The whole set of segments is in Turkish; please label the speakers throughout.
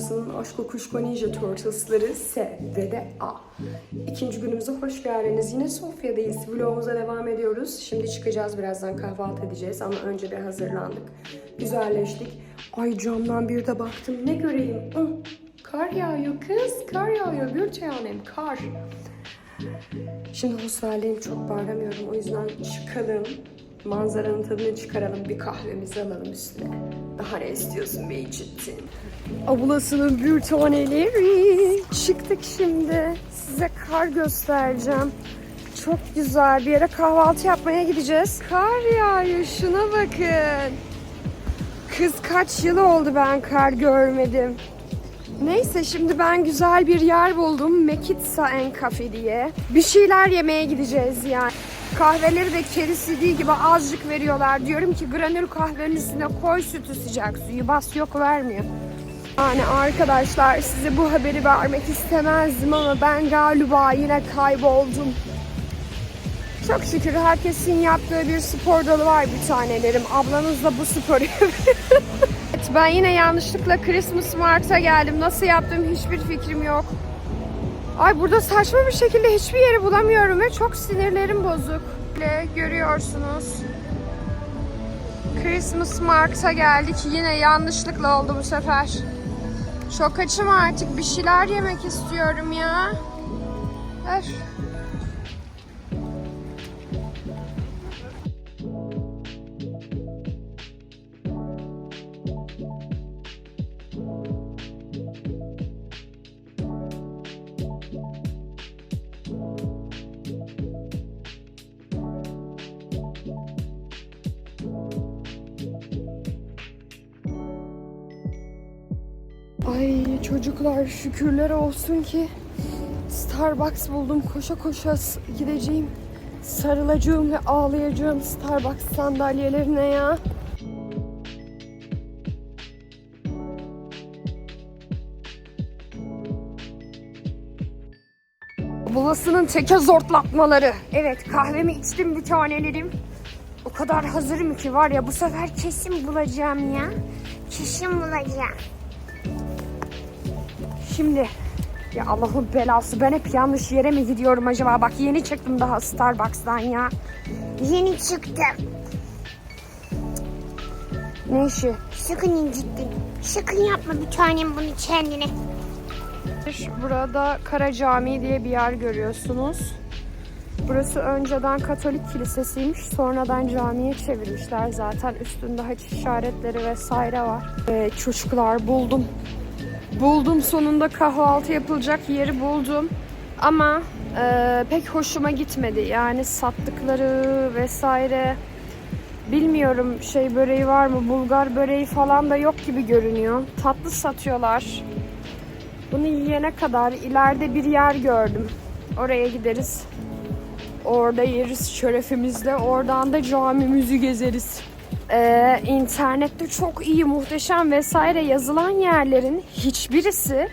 Speaker 1: ablasının Aşko Kuşko Ninja Turtles'ları S ve de A. İkinci günümüze hoş geldiniz. Yine Sofya'dayız. Vlogumuza devam ediyoruz. Şimdi çıkacağız. Birazdan kahvaltı edeceğiz ama önce bir hazırlandık. Güzelleştik. Ay camdan bir de baktım. Ne göreyim? Hı, kar yağıyor kız. Kar yağıyor. Bir tanem kar. Şimdi Hosver'deyim çok bağıramıyorum. O yüzden çıkalım. Manzaranın tadını çıkaralım. Bir kahvemizi alalım üstüne. Daha ne istiyorsun be içittin? Ablasının bir taneleri. Çıktık şimdi. Size kar göstereceğim. Çok güzel. Bir yere kahvaltı yapmaya gideceğiz. Kar yağıyor. Şuna bakın. Kız kaç yıl oldu ben kar görmedim. Neyse şimdi ben güzel bir yer buldum. Mekitsa en Cafe diye. Bir şeyler yemeye gideceğiz yani. Kahveleri de kerisi gibi azıcık veriyorlar. Diyorum ki granül kahvenin üstüne koy sütü sıcak suyu. Bas yok vermiyor. Yani arkadaşlar size bu haberi vermek istemezdim ama ben galiba yine kayboldum. Çok şükür herkesin yaptığı bir spor dalı var bir tanelerim. Ablanız da bu sporu. Evet, ben yine yanlışlıkla Christmas Mart'a geldim. Nasıl yaptığım hiçbir fikrim yok. Ay burada saçma bir şekilde hiçbir yeri bulamıyorum ve çok sinirlerim bozuk. Böyle görüyorsunuz. Christmas Mart'a geldik. Yine yanlışlıkla oldu bu sefer. Çok açım artık. Bir şeyler yemek istiyorum ya. Ver. Çocuklar şükürler olsun ki Starbucks buldum. Koşa koşa gideceğim. Sarılacağım ve ağlayacağım Starbucks sandalyelerine ya. Bulasının teke zortlatmaları. Evet kahvemi içtim bir tanelerim. O kadar hazırım ki var ya bu sefer kesin bulacağım ya. Kesin bulacağım. Şimdi ya Allah'ın belası ben hep yanlış yere mi gidiyorum acaba? Bak yeni çıktım daha Starbucks'tan ya. Yeni çıktım. Ne işi?
Speaker 2: Sakın incittin. Sakın yapma bir tanem bunu kendine.
Speaker 1: Burada Kara Camii diye bir yer görüyorsunuz. Burası önceden Katolik kilisesiymiş. Sonradan camiye çevirmişler zaten. Üstünde haç işaretleri vesaire var. Ee, çocuklar buldum. Buldum sonunda kahvaltı yapılacak yeri buldum. Ama e, pek hoşuma gitmedi. Yani sattıkları vesaire bilmiyorum şey böreği var mı Bulgar böreği falan da yok gibi görünüyor. Tatlı satıyorlar. Bunu yiyene kadar ileride bir yer gördüm. Oraya gideriz. Orada yeriz şerefimizle. Oradan da camimizi gezeriz. Ee, internette çok iyi, muhteşem vesaire yazılan yerlerin hiçbirisi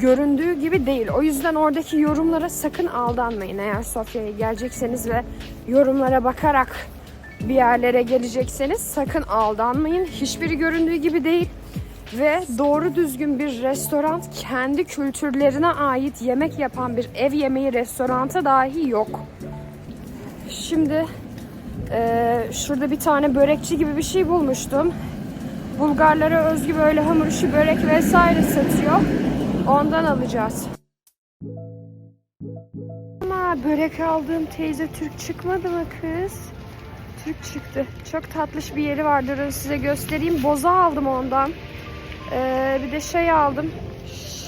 Speaker 1: göründüğü gibi değil. O yüzden oradaki yorumlara sakın aldanmayın. Eğer Sofya'ya gelecekseniz ve yorumlara bakarak bir yerlere gelecekseniz sakın aldanmayın. Hiçbiri göründüğü gibi değil ve doğru düzgün bir restoran kendi kültürlerine ait yemek yapan bir ev yemeği restoranta dahi yok. Şimdi eee, şurada bir tane börekçi gibi bir şey bulmuştum. Bulgarlara özgü böyle hamur işi börek vesaire satıyor. Ondan alacağız. Ama börek aldığım teyze Türk çıkmadı mı kız? Türk çıktı. Çok tatlış bir yeri var. Durun size göstereyim. Boza aldım ondan. Ee, bir de şey aldım.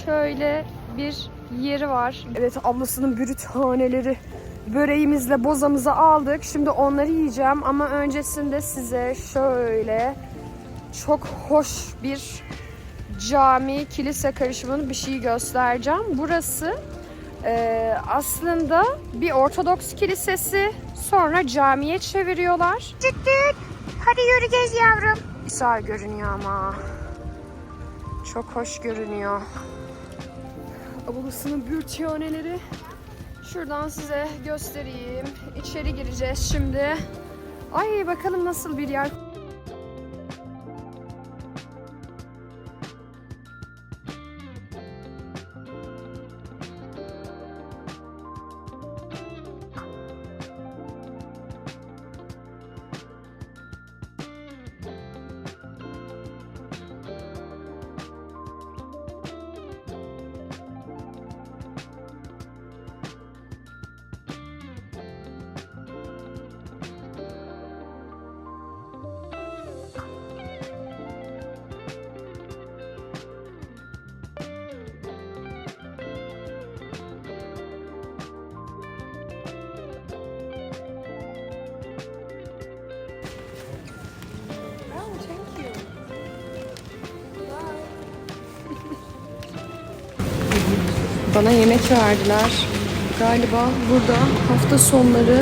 Speaker 1: Şöyle bir yeri var. Evet ablasının brütaneleri. Böreğimizle bozamızı aldık. Şimdi onları yiyeceğim ama öncesinde size şöyle çok hoş bir cami kilise karışımının bir şey göstereceğim. Burası e, aslında bir Ortodoks kilisesi. Sonra camiye çeviriyorlar.
Speaker 2: Tık Hadi yürüyeceğiz yavrum.
Speaker 1: Güzel görünüyor ama. Çok hoş görünüyor. Ablasının bürtiyoneleri. Şuradan size göstereyim. İçeri gireceğiz şimdi. Ay bakalım nasıl bir yer. Bana yemek verdiler. Galiba burada hafta sonları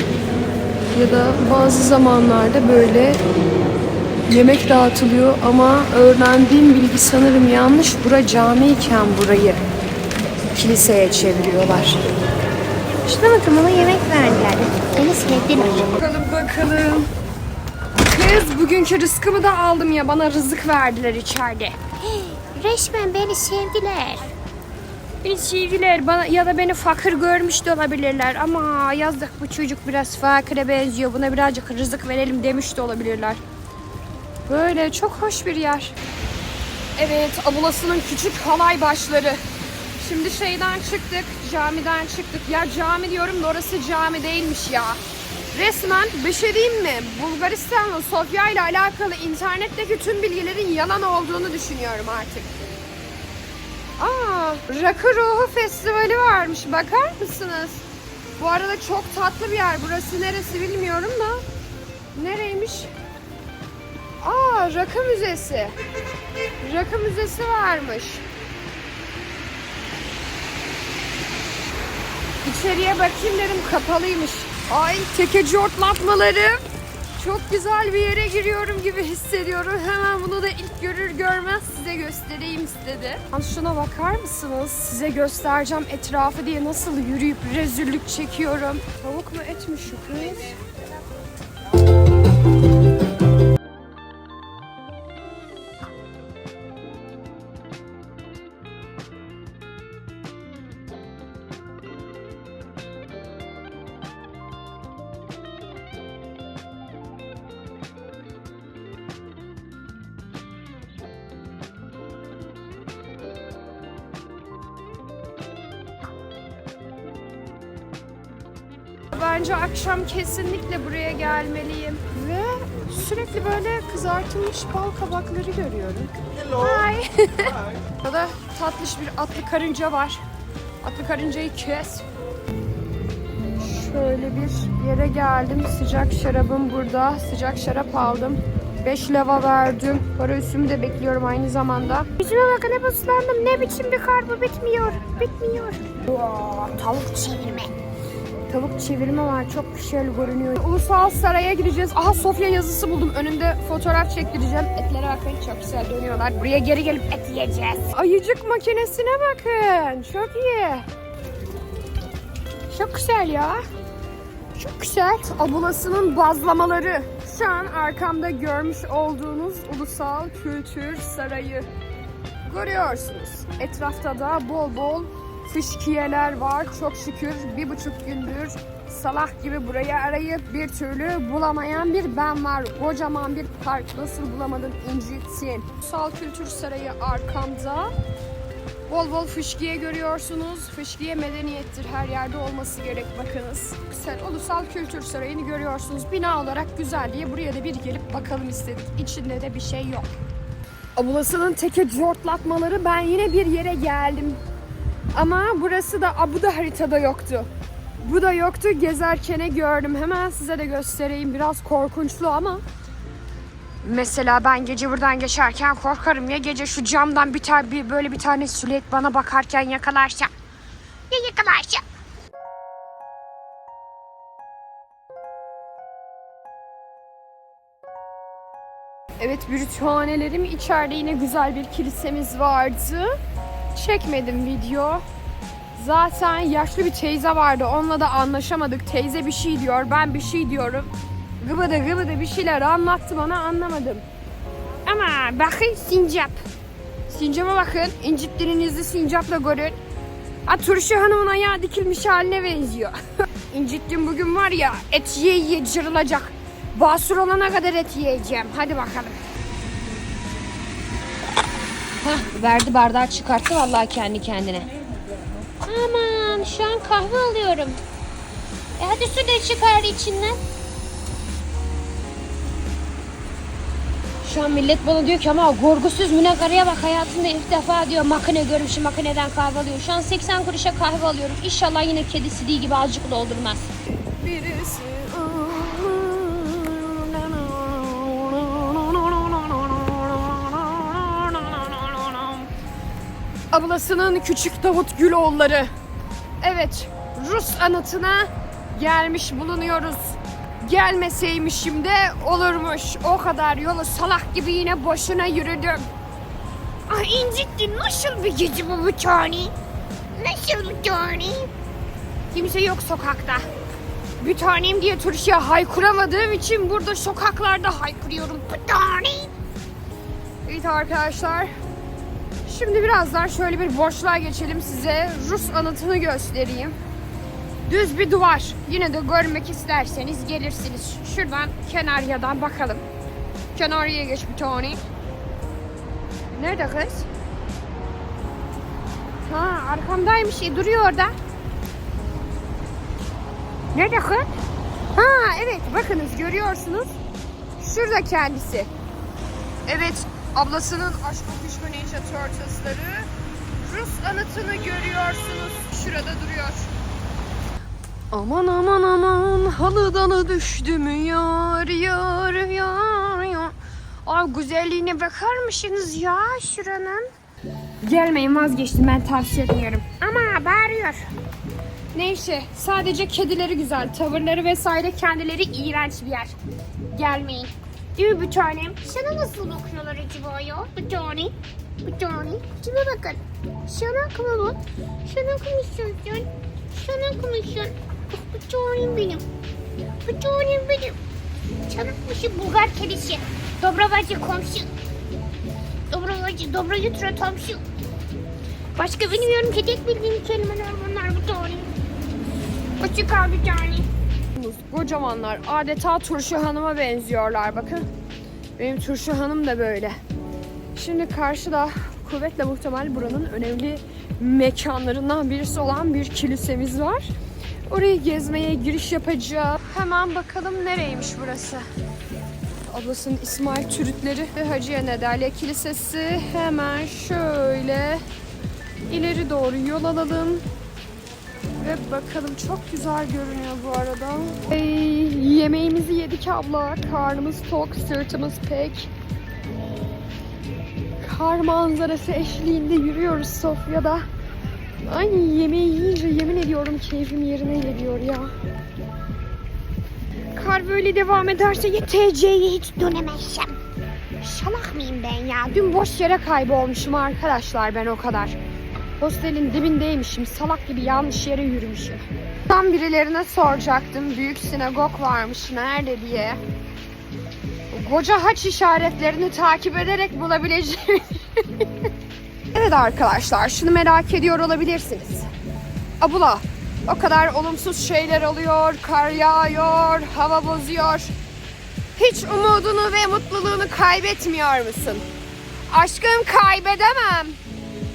Speaker 1: ya da bazı zamanlarda böyle yemek dağıtılıyor ama öğrendiğim bilgi sanırım yanlış. Bura camiyken burayı kiliseye çeviriyorlar.
Speaker 2: Şuna bakın bana yemek verdiler. Beni sevdiler.
Speaker 1: Bakalım bakalım. Kız bugünkü rızkımı da aldım ya bana rızık verdiler içeride.
Speaker 2: Resmen beni sevdiler.
Speaker 1: Sevdiler bana ya da beni fakir görmüş de olabilirler ama yazdık bu çocuk biraz fakire benziyor buna birazcık rızık verelim demiş de olabilirler. Böyle çok hoş bir yer. Evet abulasının küçük halay başları. Şimdi şeyden çıktık camiden çıktık. Ya cami diyorum da orası cami değilmiş ya. Resmen bir şey diyeyim mi? Bulgaristan'la Sofya ile alakalı internetteki tüm bilgilerin yalan olduğunu düşünüyorum artık. Aa, Rakı Ruhu Festivali varmış. Bakar mısınız? Bu arada çok tatlı bir yer. Burası neresi bilmiyorum da. Nereymiş? Aa, Rakı Müzesi. Rakı Müzesi varmış. İçeriye bakayım dedim kapalıymış. Ay tekeci ortlatmalarım. Çok güzel bir yere giriyorum gibi hissediyorum. Hemen bunu da ilk görür görmez size göstereyim istedi. Lan şuna bakar mısınız? Size göstereceğim etrafı diye nasıl yürüyüp rezillik çekiyorum. Tavuk mu et mi şu kesinlikle buraya gelmeliyim. Ve sürekli böyle kızartılmış bal kabakları görüyorum. Hi. Burada tatlış bir atlı karınca var. Atlı karıncayı kes. Şöyle bir yere geldim. Sıcak şarabım burada. Sıcak şarap aldım. 5 leva verdim. Para üstümü de bekliyorum aynı zamanda.
Speaker 2: Yüzüme bakın hep ıslandım. Ne biçim bir kar bu bitmiyor. Bitmiyor. Oo, tavuk çevirme.
Speaker 1: Tavuk çevirme var. Çok güzel görünüyor. Ulusal Saray'a gideceğiz. Aha Sofya yazısı buldum. Önünde fotoğraf çektireceğim. Etlere bakın çok güzel dönüyorlar. Buraya geri gelip et yiyeceğiz. Ayıcık makinesine bakın. Çok iyi. Çok güzel ya. Çok güzel. Abulasının bazlamaları. Şu an arkamda görmüş olduğunuz Ulusal Kültür Sarayı. Görüyorsunuz. Etrafta da bol bol fışkiyeler var. Çok şükür bir buçuk gündür salak gibi burayı arayıp bir türlü bulamayan bir ben var. Kocaman bir park nasıl bulamadın incitsin. Ulusal Kültür Sarayı arkamda. Bol bol fışkiye görüyorsunuz. Fışkiye medeniyettir. Her yerde olması gerek bakınız. Güzel Ulusal Kültür Sarayı'nı görüyorsunuz. Bina olarak güzel diye buraya da bir gelip bakalım istedik. İçinde de bir şey yok. Abulasının teke cortlatmaları ben yine bir yere geldim. Ama burası da Aa, bu da haritada yoktu. Bu da yoktu. Gezerkene gördüm. Hemen size de göstereyim. Biraz korkunçlu ama. Mesela ben gece buradan geçerken korkarım ya gece şu camdan bir tane bir böyle bir tane sület bana bakarken yakalarsa.
Speaker 2: Ya yakalarsa.
Speaker 1: Evet bürüthanelerim içeride yine güzel bir kilisemiz vardı. Çekmedim video. Zaten yaşlı bir teyze vardı. Onunla da anlaşamadık. Teyze bir şey diyor, ben bir şey diyorum. Gıbıdı gıbıdı bir şeyler anlattı bana anlamadım. Ama bakın sincap. Sincap'a bakın. İncittirinizi sincapla görün. Ha, turşu hanımın ayağı dikilmiş haline benziyor. İncittim bugün var ya et yiye yiye cırılacak. Basur olana kadar et yiyeceğim. Hadi bakalım.
Speaker 3: Hah, verdi bardağı çıkarttı vallahi kendi kendine. Aman şu an kahve alıyorum. E hadi su da çıkar içinden. Şu an millet bana diyor ki ama gorgusuz müne karıya bak hayatında ilk defa diyor makine görmüşüm makineden kahve alıyor. Şu an 80 kuruşa kahve alıyorum. İnşallah yine kedi sidiği gibi azıcık doldurmaz.
Speaker 1: Birisi Ablasının küçük Davut Güloğulları. Evet, Rus anıtına gelmiş bulunuyoruz. Gelmeseymişim de olurmuş. O kadar yolu salak gibi yine boşuna yürüdüm.
Speaker 2: Ah incittin. Nasıl bir gezi bu tane? Nasıl bir tane?
Speaker 1: Kimse yok sokakta. Bir tanem diye Türkçe haykıramadığım için burada sokaklarda haykırıyorum.
Speaker 2: Bir tane.
Speaker 1: Evet arkadaşlar. Şimdi birazdan şöyle bir boşluğa geçelim size. Rus anıtını göstereyim. Düz bir duvar. Yine de görmek isterseniz gelirsiniz. Şuradan kenaryadan bakalım. Kenarya geç bir tane. Nerede kız? Ha arkamdaymış. E, duruyor orada. Nerede kız? Ha evet bakınız görüyorsunuz. Şurada kendisi. Evet, ablasının Aşk Kokuşma Ninja Turtles'ları Rus anıtını görüyorsunuz. Şurada duruyor. Aman aman aman halıdanı düştüm yar yar yar yar. Ay güzelliğine bakar mısınız ya şuranın? Gelmeyin vazgeçtim ben tavsiye etmiyorum.
Speaker 2: Ama bağırıyor.
Speaker 1: Neyse sadece kedileri güzel. Tavırları vesaire kendileri iğrenç bir yer. Gelmeyin.
Speaker 2: Değil mi bir tanem? Nasıl bakıyorlar acaba ya? Bir tane. Bir tane. Şuna bakın. Sana kımı Sana kımısın sen. Sana kımısın. Bir tanem benim. Bir tanem benim. Çanıkmışı Bulgar kedisi. Dobrovacı komşu. Dobrovacı, Dobro Yutra komşu. Başka bilmiyorum ki tek bildiğim kelimeler bunlar bu tane. Hoşça kal bir tane.
Speaker 1: Kocamanlar adeta turşu hanıma benziyorlar bakın. Benim turşu hanım da böyle. Şimdi karşıda kuvvetle muhtemel buranın önemli mekanlarından birisi olan bir kilisemiz var. Orayı gezmeye giriş yapacağız. Hemen bakalım nereymiş burası. Ablasının İsmail Türütleri ve Hacıya Nedalya Kilisesi hemen şöyle ileri doğru yol alalım. Ve bakalım çok güzel görünüyor bu arada. Ey, yemeğimizi yedik abla. Karnımız tok, sırtımız pek. Kar manzarası eşliğinde yürüyoruz Sofya'da. Ay yemeği yiyince yemin ediyorum keyfim yerine geliyor ya. Kar böyle devam ederse YTC'ye hiç dönemezsem. Şalak mıyım ben ya? Dün boş yere kaybolmuşum arkadaşlar ben o kadar. Hostelin dibindeymişim. Salak gibi yanlış yere yürümüşüm. Tam birilerine soracaktım. Büyük sinagog varmış. Nerede diye. Koca haç işaretlerini takip ederek bulabileceğim. evet arkadaşlar şunu merak ediyor olabilirsiniz. Abula o kadar olumsuz şeyler oluyor. Kar yağıyor. Hava bozuyor. Hiç umudunu ve mutluluğunu kaybetmiyor musun? Aşkım kaybedemem.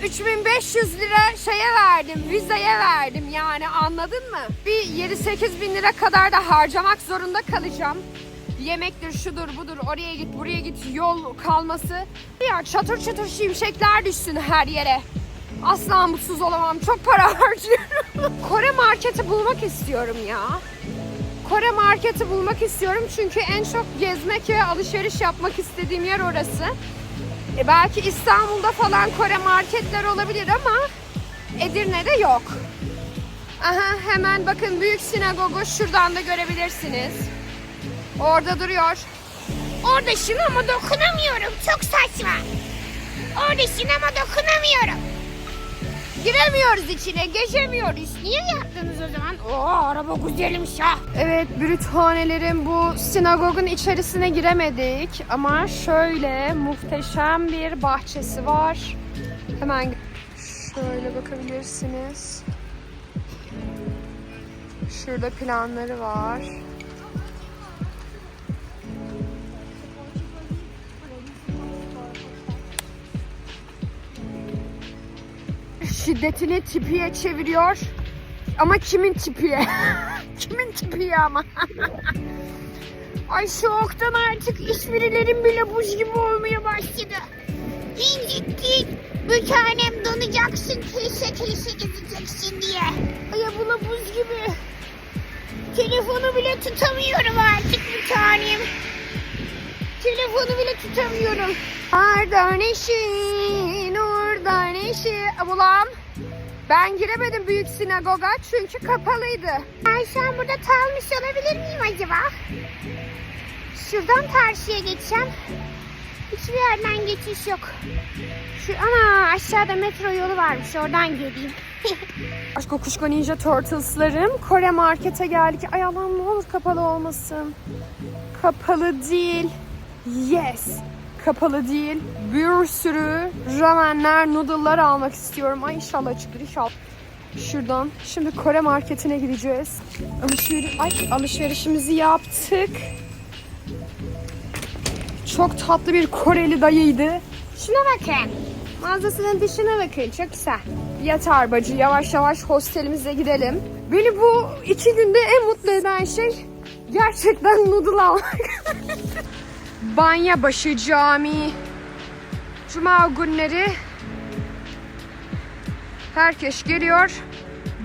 Speaker 1: 3500 lira şeye verdim, vizeye verdim yani anladın mı? Bir 7-8 bin lira kadar da harcamak zorunda kalacağım. Yemektir, şudur, budur, oraya git, buraya git, yol kalması. Ya çatır çatır şimşekler düşsün her yere. Asla mutsuz olamam, çok para harcıyorum. Kore marketi bulmak istiyorum ya. Kore marketi bulmak istiyorum çünkü en çok gezmek ve alışveriş yapmak istediğim yer orası. E belki İstanbul'da falan Kore marketler olabilir ama Edirne'de yok. Aha hemen bakın büyük sinagogu şuradan da görebilirsiniz. Orada duruyor.
Speaker 2: Oradasın ama dokunamıyorum. Çok saçma. Oradasın ama dokunamıyorum.
Speaker 1: Giremiyoruz içine, geçemiyoruz.
Speaker 2: Niye yaptınız o zaman? Oo araba güzelmiş ha.
Speaker 1: Evet, brüthanelerin bu sinagogun içerisine giremedik ama şöyle muhteşem bir bahçesi var. Hemen şöyle bakabilirsiniz. Şurada planları var. Şiddetini tipiye çeviriyor. Ama kimin tipiye? kimin tipiye ama? Ay soğuktan artık işbirlerim bile buz gibi olmaya başladı.
Speaker 2: İncittik. Bir tanem donacaksın. Kilise kilise gezeceksin diye.
Speaker 1: Ay abla buz gibi.
Speaker 2: Telefonu bile tutamıyorum artık bir tanem.
Speaker 1: Telefonu bile tutamıyorum. Oradan eşi, oradan eşi. Ablam Ben giremedim büyük sinagoga çünkü kapalıydı.
Speaker 2: Ben şu an burada kalmış olabilir miyim acaba? Şuradan karşıya geçeceğim. Hiçbir yerden geçiş yok. Şu ana aşağıda metro yolu varmış oradan geleyim.
Speaker 1: Aşk Kuşko Ninja Turtles'larım Kore Market'e geldik. Ay Allah'ım ne olur kapalı olmasın. Kapalı değil. Yes. Kapalı değil. Bir sürü ramenler, noodle'lar almak istiyorum. Ay inşallah çıkır inşallah. Şuradan. Şimdi Kore Market'ine gideceğiz. Alışveriş, ay, alışverişimizi yaptık. Çok tatlı bir Koreli dayıydı.
Speaker 2: Şuna bakın.
Speaker 1: Mağazasının dışına bakın çok güzel. Yeter bacı yavaş yavaş hostelimize gidelim. Beni bu iki günde en mutlu eden şey gerçekten noodle almak. Banyabaşı Camii. Cuma günleri herkes geliyor.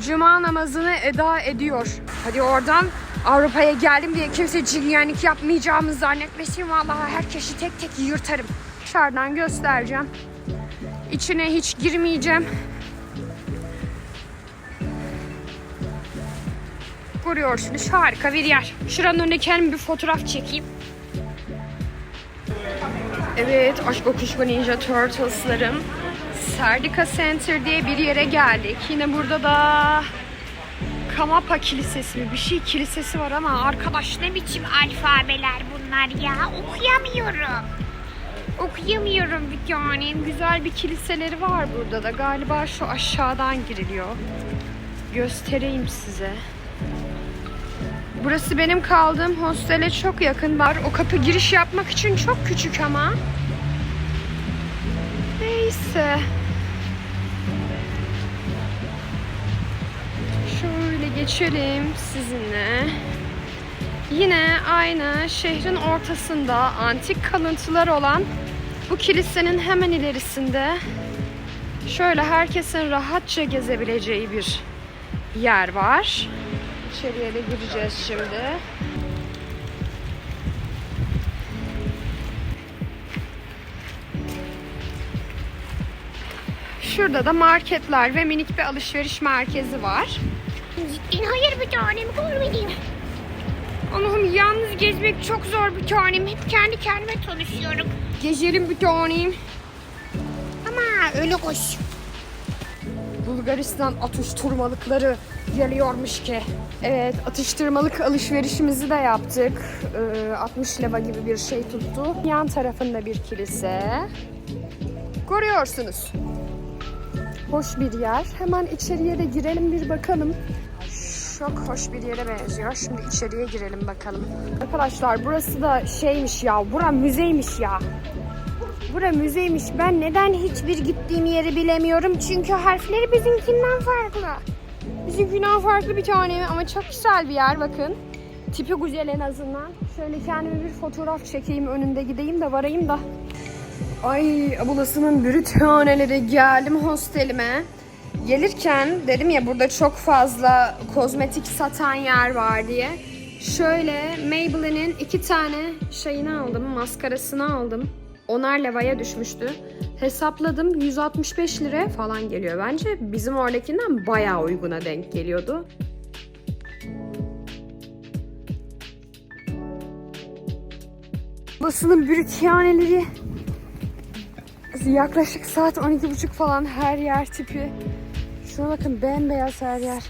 Speaker 1: Cuma namazını eda ediyor. Hadi oradan Avrupa'ya geldim diye kimse cilyenlik yapmayacağımı zannetmesin. Vallahi herkesi tek tek yırtarım. Dışarıdan göstereceğim. İçine hiç girmeyeceğim. Görüyorsunuz harika bir yer. Şuranın önünde kendim bir fotoğraf çekeyim. Evet, Aşk Okuşko Ninja Turtles'larım. Serdika Center diye bir yere geldik. Yine burada da Kamapa Kilisesi mi bir şey kilisesi var ama arkadaş Ne
Speaker 2: biçim alfabeler bunlar ya? Okuyamıyorum.
Speaker 1: Okuyamıyorum bir tanem. Güzel bir kiliseleri var burada da. Galiba şu aşağıdan giriliyor. Göstereyim size. Burası benim kaldığım hostele çok yakın. Var o kapı giriş yapmak için çok küçük ama. Neyse. Şöyle geçelim sizinle. Yine aynı şehrin ortasında antik kalıntılar olan bu kilisenin hemen ilerisinde şöyle herkesin rahatça gezebileceği bir yer var. İçeriye de gireceğiz şimdi. Şurada da marketler ve minik bir alışveriş merkezi var.
Speaker 2: Cidden hayır bir tanem görmedim.
Speaker 1: Allah'ım yalnız gezmek çok zor bir tanem. Hep
Speaker 2: Kendi kendime tanışıyorum.
Speaker 1: gezelim bir tanem.
Speaker 2: Ama öyle koş.
Speaker 1: Bulgaristan atıştırmalıkları geliyormuş ki. Evet atıştırmalık alışverişimizi de yaptık. Ee, 60 leva gibi bir şey tuttu. Yan tarafında bir kilise. Görüyorsunuz. Hoş bir yer. Hemen içeriye de girelim bir bakalım. Çok hoş bir yere benziyor. Şimdi içeriye girelim bakalım. Arkadaşlar burası da şeymiş ya. Bura müzeymiş ya. Bura müzeymiş. Ben neden hiçbir gittiğim yeri bilemiyorum? Çünkü harfleri bizimkinden farklı. Bizimkinden farklı bir tane ama çok güzel bir yer bakın. Tipi güzel en azından. Şöyle kendime bir fotoğraf çekeyim önünde gideyim de varayım da. Ay abulasının brütaneleri geldim hostelime. Gelirken dedim ya burada çok fazla kozmetik satan yer var diye. Şöyle Maybelline'in iki tane şeyini aldım, maskarasını aldım. Onar levaya düşmüştü. Hesapladım 165 lira falan geliyor. Bence bizim oradakinden bayağı uyguna denk geliyordu. Basının brütiyaneleri yaklaşık saat 12.30 falan her yer tipi. Şuna bakın bembeyaz her yer.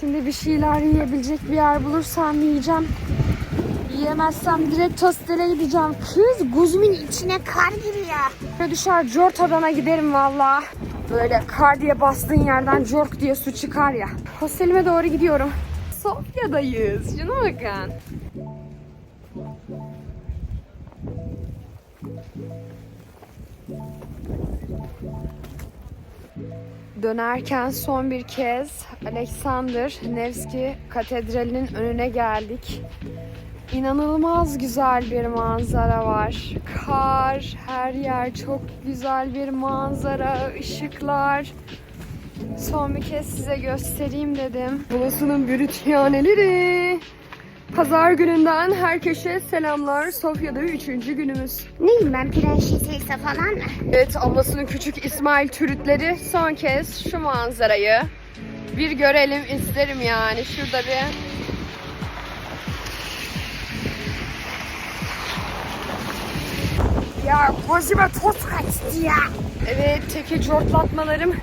Speaker 1: Şimdi bir şeyler yiyebilecek bir yer bulursam yiyeceğim. Yiyemezsem direkt hostele gideceğim. Kız gözümün içine kar giriyor. Ve düşer Jorta'dana giderim valla. Böyle kar diye bastığın yerden jork diye su çıkar ya. Hostelime doğru gidiyorum. Sofya'dayız. Şuna bakın. Dönerken son bir kez Alexander Nevski Katedrali'nin önüne geldik. İnanılmaz güzel bir manzara var. Kar, her yer çok güzel bir manzara, ışıklar. Son bir kez size göstereyim dedim. Bulasının brütiyaneleri. Pazar gününden herkese selamlar. Sofya'da üçüncü günümüz.
Speaker 2: Neyim ben prenses Elsa falan mı?
Speaker 1: Evet ablasının küçük İsmail türütleri son kez şu manzarayı bir görelim isterim yani. Şurada bir
Speaker 2: Ya gözüme toz kaçtı ya.
Speaker 1: Evet, teke cortlatmalarım.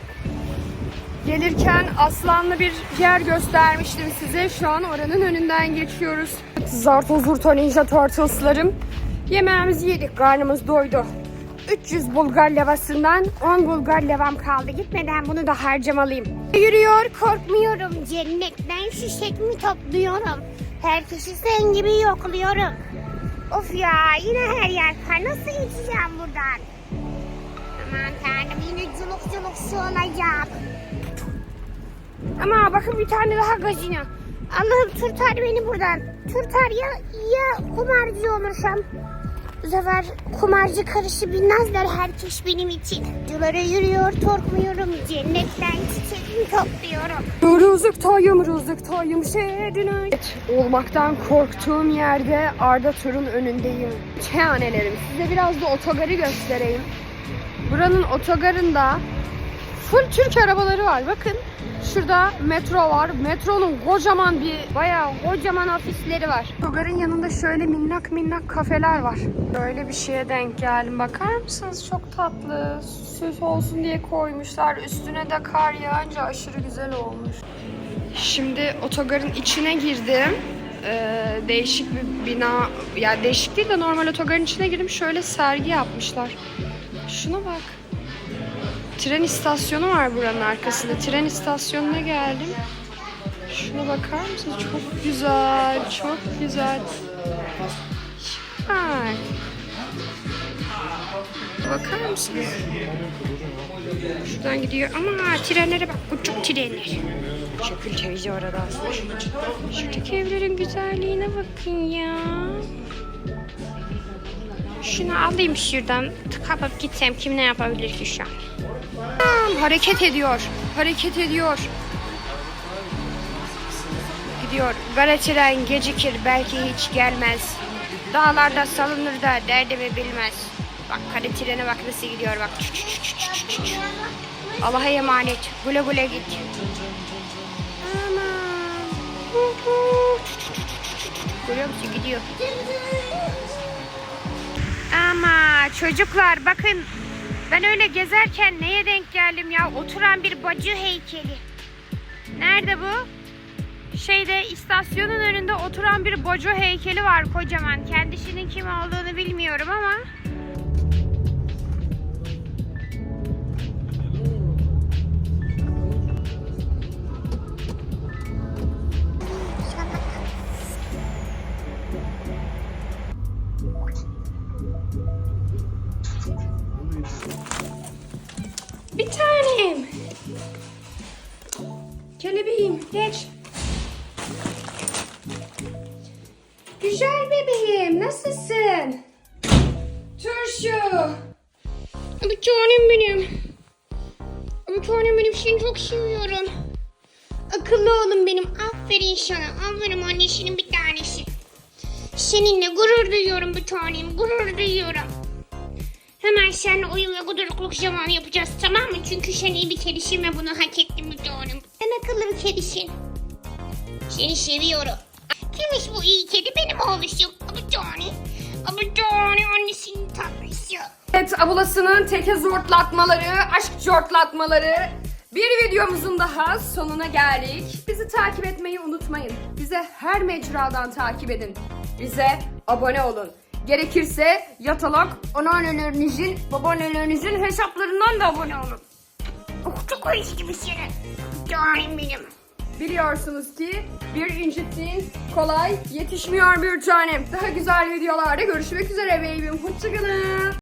Speaker 1: Gelirken aslanlı bir yer göstermiştim size. Şu an oranın önünden geçiyoruz. Zarto Zurto Ninja Turtles'larım. Yemeğimizi yedik, karnımız doydu. 300 Bulgar levasından 10 Bulgar levam kaldı. Gitmeden bunu da harcamalıyım.
Speaker 2: Yürüyor korkmuyorum cennetten çiçek mi topluyorum. Herkesi sen gibi yokluyorum. Of ya yine her yer kar. Nasıl geçeceğim buradan? Aman tanrım yine culuk culuk su olacak. Ama bakın bir tane daha gazino. Allah'ım turtar beni buradan. Turtar ya, ya kumarcı olursam. Bu sefer kumarcı karışı bilmezler herkes benim için. Yollara yürüyor korkmuyorum cennetten çiçek mi topluyorum.
Speaker 1: Rızıktayım, rızıktayım şehrine. Evet, olmaktan korktuğum yerde Arda Tur'un önündeyim. Kehanelerim, size biraz da otogarı göstereyim. Buranın otogarında full Türk arabaları var. Bakın şurada metro var. Metronun kocaman bir, bayağı kocaman ofisleri var. Otogarın yanında şöyle minnak minnak kafeler var. Böyle bir şeye denk geldim. Bakar mısınız? Çok tatlı. Süs olsun diye koymuşlar. Üstüne de kar yağınca aşırı güzel olmuş. Şimdi otogarın içine girdim. Ee, değişik bir bina, ya değişik değil de normal otogarın içine girdim. Şöyle sergi yapmışlar. Şuna bak. Tren istasyonu var buranın arkasında. Tren istasyonuna geldim. Şuna bakar mısınız? Çok güzel, çok güzel. Bak. Bakar mısınız? Şuradan gidiyor ama trenlere bak küçük trenler. Şekil teyze orada aslında. Şuradaki evlerin güzelliğine bakın ya. Şunu alayım şuradan. Kapıp gitsem kim ne yapabilir ki şu an? Aa, Hareket ediyor. Hareket ediyor. Gidiyor. Gara gecikir belki hiç gelmez. Dağlarda salınır da derdimi bilmez. Bak kare bak nasıl gidiyor bak. Allah'a emanet. Güle güle git. Görüyor musun gidiyor. Ama çocuklar bakın ben öyle gezerken neye denk geldim ya? Oturan bir bacı heykeli. Nerede bu? Şeyde istasyonun önünde oturan bir boco heykeli var kocaman. Kendisinin kim olduğunu bilmiyorum ama. Kelebeğim geç. Güzel bebeğim nasılsın? Turşu. Bir tanem benim. Bir tanem benim seni çok seviyorum. Akıllı oğlum benim. Aferin sana. Aferin annesinin bir tanesi. Seninle gurur duyuyorum bir tanem. Gurur duyuyorum. Hemen seninle oyun ve kudurukluk zamanı yapacağız tamam mı? Çünkü sen iyi bir kedisin ve bunu hak ettin bir tanem. Sen akıllı bir. Seni seviyorum. Kimmiş bu iyi kedi? Benim oğluşum. Bir tane. Bir tane annesinin tatlısı. Evet abulasının teke zortlatmaları, aşk zortlatmaları. Bir videomuzun daha sonuna geldik. Bizi takip etmeyi unutmayın. Bize her mecradan takip edin. Bize abone olun. Gerekirse yatalak anneannelerinizin, babaannelerinizin hesaplarından da abone olun.
Speaker 2: Oh, çok hoş bir şey. Tanem benim.
Speaker 1: Biliyorsunuz ki bir incittiğin kolay yetişmiyor bir tanem. Daha güzel videolarda görüşmek üzere bebeğim. Hoşçakalın.